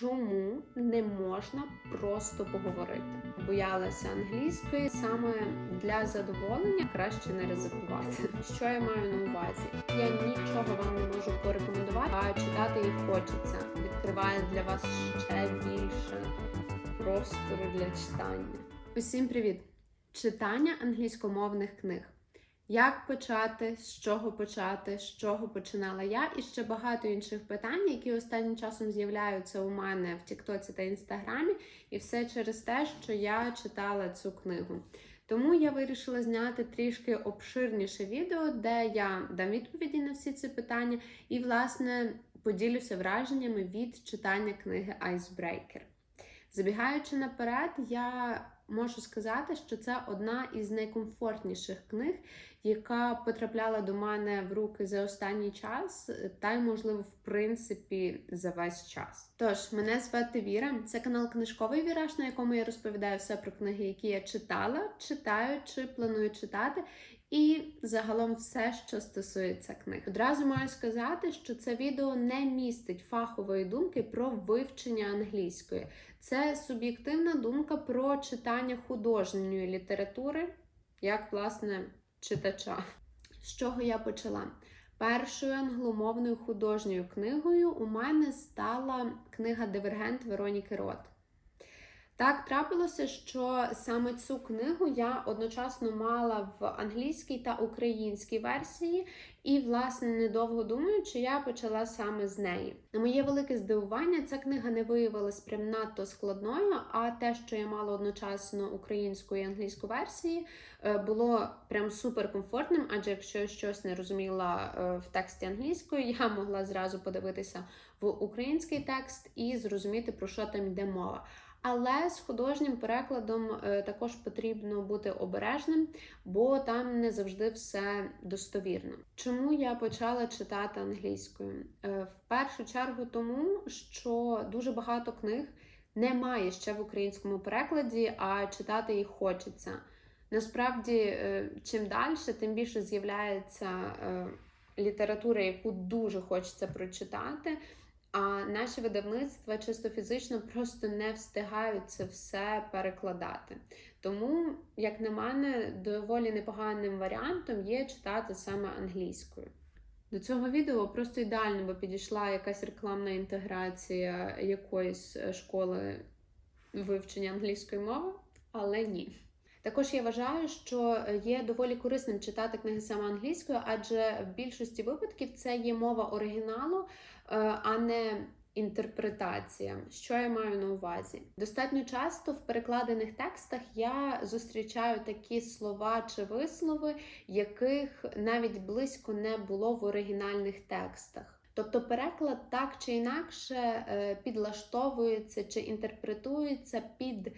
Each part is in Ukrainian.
Чому не можна просто поговорити? Боялася англійської саме для задоволення краще не ризикувати. Що я маю на увазі? Я нічого вам не можу порекомендувати, а читати їх хочеться. Відкриває для вас ще більше простору для читання. Усім привіт! Читання англійськомовних книг. Як почати, з чого почати, з чого починала я, і ще багато інших питань, які останнім часом з'являються у мене в Тіктоці та Інстаграмі, і все через те, що я читала цю книгу. Тому я вирішила зняти трішки обширніше відео, де я дам відповіді на всі ці питання, і, власне, поділюся враженнями від читання книги Icebreaker. Забігаючи наперед, я можу сказати, що це одна із найкомфортніших книг, яка потрапляла до мене в руки за останній час, та й, можливо, в принципі, за весь час. Тож, мене звати Віра, це канал Книжковий Віраж, на якому я розповідаю все про книги, які я читала, читаю чи планую читати. І загалом все, що стосується книг. Одразу маю сказати, що це відео не містить фахової думки про вивчення англійської. Це суб'єктивна думка про читання художньої літератури, як власне читача. З чого я почала? Першою англомовною художньою книгою у мене стала книга Дивергент Вероніки Рот. Так трапилося, що саме цю книгу я одночасно мала в англійській та українській версії, і, власне, недовго думаючи, я почала саме з неї. На моє велике здивування, ця книга не виявилась прям надто складною, а те, що я мала одночасно українську і англійську версії, було прям суперкомфортним, адже якщо я щось не розуміла в тексті англійської, я могла зразу подивитися в український текст і зрозуміти, про що там йде мова. Але з художнім перекладом е, також потрібно бути обережним, бо там не завжди все достовірно. Чому я почала читати англійською? Е, в першу чергу, тому що дуже багато книг немає ще в українському перекладі, а читати їх хочеться. Насправді, е, чим далі, тим більше з'являється література, яку дуже хочеться прочитати. А наші видавництва чисто фізично просто не встигають це все перекладати. Тому, як на мене, доволі непоганим варіантом є читати саме англійською. До цього відео просто ідеально би підійшла якась рекламна інтеграція якоїсь е, школи вивчення англійської мови, але ні. Також я вважаю, що є доволі корисним читати книги саме англійською, адже в більшості випадків це є мова оригіналу, не інтерпретація. Що я маю на увазі? Достатньо часто в перекладених текстах я зустрічаю такі слова чи вислови, яких навіть близько не було в оригінальних текстах. Тобто переклад так чи інакше е, підлаштовується чи інтерпретується під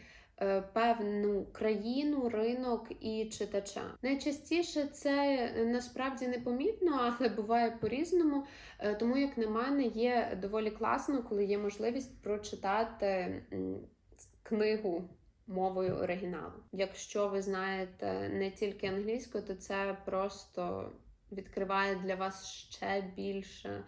певну країну, ринок і читача. Найчастіше це е, насправді непомітно, але буває по-різному. Е, тому, як на мене, є доволі класно, коли є можливість прочитати книгу. Мовою оригіналу. Якщо ви знаєте не тільки англійську, то це просто відкриває для вас ще більше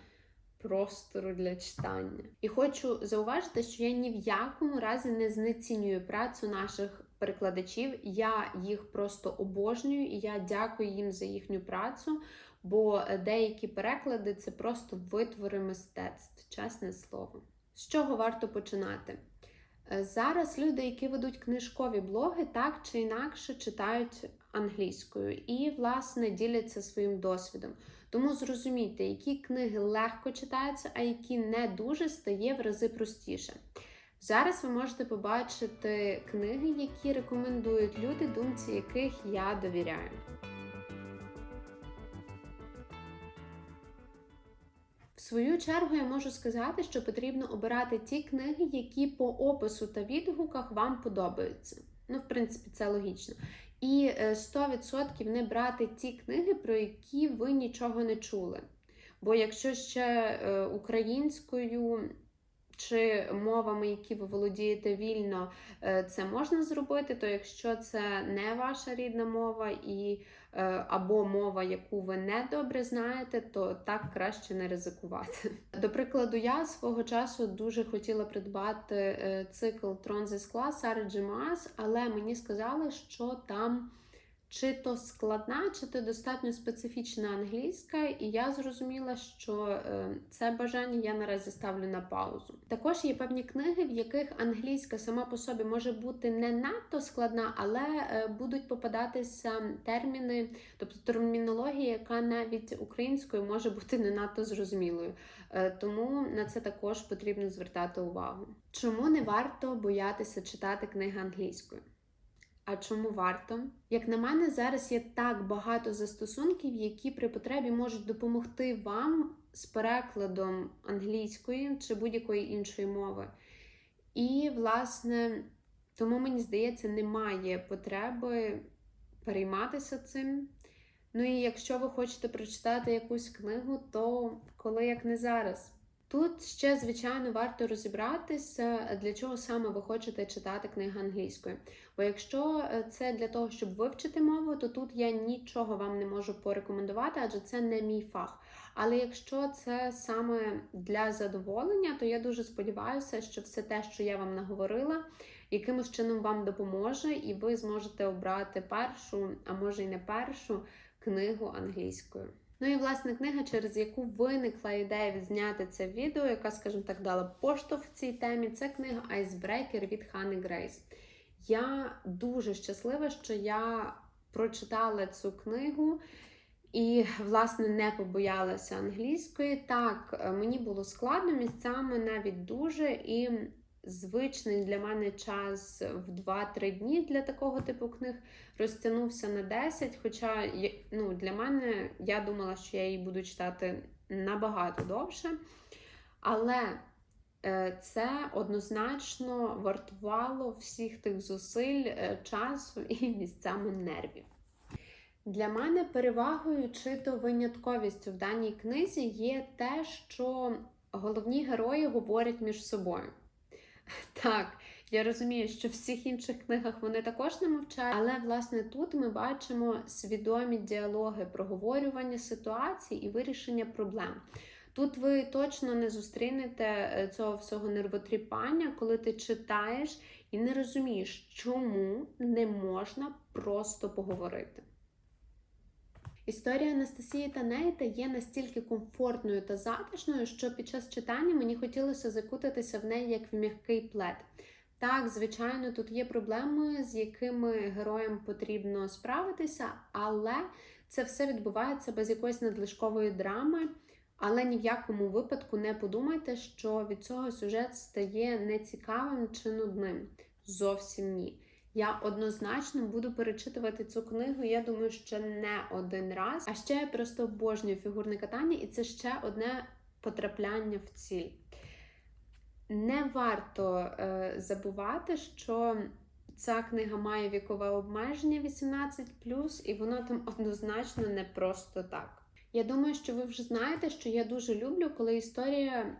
простору для читання. І хочу зауважити, що я ні в якому разі не знецінюю працю наших перекладачів. Я їх просто обожнюю і я дякую їм за їхню працю, бо деякі переклади це просто витвори мистецтв, чесне слово. З чого варто починати? Е, зараз люди, які ведуть книжкові блоги, так чи інакше читають англійською і, власне, діляться своїм досвідом. Тому зрозумійте, які книги легко читаються, а які не дуже стає в рази простіше. Зараз ви можете побачити книги, які рекомендують люди, думці яких я довіряю. В свою чергу я можу сказати, що потрібно обирати ті книги, які по опису та відгуках вам подобаються. Ну, в принципі, це логічно. І 100% е, не брати ті книги, про які ви нічого не чули. Бо якщо ще е, українською чи мовами, які ви володієте вільно, е, це можна зробити, то якщо це не ваша рідна мова і е, або мова, яку ви не добре знаєте, то так краще не ризикувати. До прикладу, я свого часу дуже хотіла придбати е, цикл Трон зі скла Сари Джимас, але мені сказали, що там чи то складна, чи то достатньо специфічна англійська, і я зрозуміла, що е, це бажання я наразі ставлю на паузу. Також є певні книги, в яких англійська сама по собі може бути не надто складна, але е, будуть попадатися терміни, тобто термінологія, яка навіть українською може бути не надто зрозумілою. Е, Тому на це також потрібно звертати увагу. Чому не варто боятися читати книги англійською? А чому варто? Як на мене, зараз є так багато застосунків, які при потребі можуть допомогти вам з перекладом англійської чи будь-якої іншої мови. І, власне, тому мені здається, немає потреби перейматися цим. Ну і якщо ви хочете прочитати якусь книгу, то коли як не зараз. Тут ще, звичайно, варто розібратися, для чого саме ви хочете читати книги англійською. Бо якщо е, це для того, щоб вивчити мову, то тут я нічого вам не можу порекомендувати, адже це не мій фах. Але якщо це саме для задоволення, то я дуже сподіваюся, що все те, що я вам наговорила, якимось чином вам допоможе, і ви зможете обрати першу, а може й не першу книгу англійською. Ну і власне книга, через яку виникла ідея відзняти це відео, яка, скажімо так, дала поштовх цій темі, це книга Айсбрекер від Хани Грейс. Я дуже щаслива, що я прочитала цю книгу і, власне, не побоялася англійської. Так, мені було складно місцями навіть дуже і звичний для мене час в 2-3 дні для такого типу книг розтягнувся на 10. Хоча ну, для мене я думала, що я її буду читати набагато довше. Але е, це однозначно вартувало всіх тих зусиль, е, часу і місцями нервів. Для мене перевагою чи то винятковістю в даній книзі є те, що головні герої говорять між собою. Так, я розумію, що в всіх інших книгах вони також не мовчать, але власне тут ми бачимо свідомі діалоги, проговорювання ситуацій і вирішення проблем. Тут ви точно не зустрінете е, цього всього нервотріпання, коли ти читаєш і не розумієш, чому не можна просто поговорити. Історія Анастасії та Нейта є настільки комфортною та затишною, що під час читання мені хотілося закутатися в неї як в м'який плед. Так, звичайно, тут є проблеми, з якими героям потрібно справитися, але це все відбувається без якоїсь надлишкової драми. Але ні в якому випадку не подумайте, що від цього сюжет стає нецікавим чи нудним. Зовсім ні. Я однозначно буду перечитувати цю книгу. Я думаю, ще не один раз. А ще я просто обожнюю фігурне катання, і це ще одне потрапляння в ціль. Не варто е, забувати, що ця книга має вікове обмеження 18, і воно там однозначно не просто так. Я думаю, що ви вже знаєте, що я дуже люблю, коли історія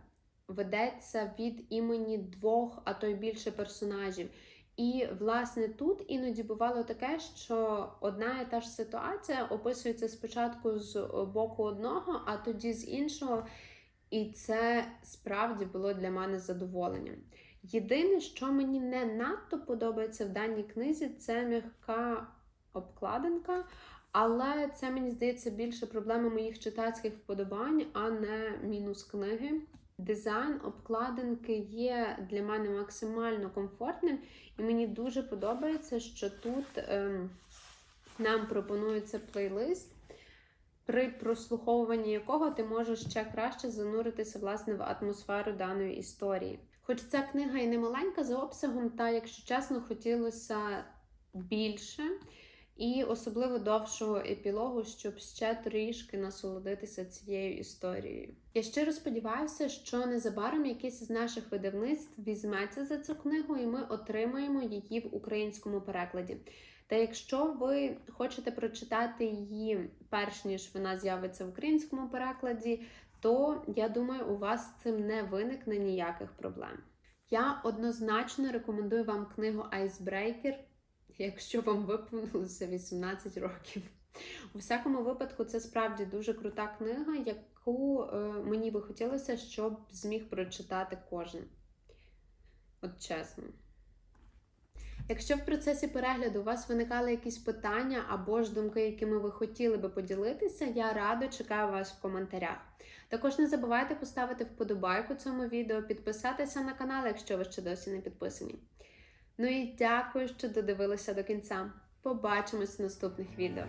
ведеться від імені двох, а то й більше персонажів. І, власне, тут іноді бувало таке, що одна і та ж ситуація описується спочатку з боку одного, а тоді з іншого. І це справді було для мене задоволенням. Єдине, що мені не надто подобається в даній книзі, це м'яка обкладинка. Але це, мені здається, більше проблема моїх читацьких вподобань, а не мінус книги. Дизайн обкладинки є для мене максимально комфортним, і мені дуже подобається, що тут ем, нам пропонується плейлист, при прослуховуванні якого ти можеш ще краще зануритися власне, в атмосферу даної історії. Хоч ця книга і не маленька за обсягом, та, якщо чесно, хотілося більше. І особливо довшого епілогу, щоб ще трішки насолодитися цією історією. Я щиро сподіваюся, що незабаром якийсь із наших видавництв візьметься за цю книгу, і ми отримаємо її в українському перекладі. Та якщо ви хочете прочитати її перш ніж вона з'явиться в українському перекладі, то я думаю, у вас з цим не виникне ніяких проблем. Я однозначно рекомендую вам книгу Icebreaker, якщо вам виповнилося 18 років. У всякому випадку, це справді дуже крута книга, яку е, мені би хотілося, щоб зміг прочитати кожен. От чесно. Якщо в процесі перегляду у вас виникали якісь питання або ж думки, якими ви хотіли би поділитися, я радо чекаю вас в коментарях. Також не забувайте поставити вподобайку цьому відео, підписатися на канал, якщо ви ще досі не підписані. Ну і дякую, що додивилися до кінця. Побачимось в наступних відео.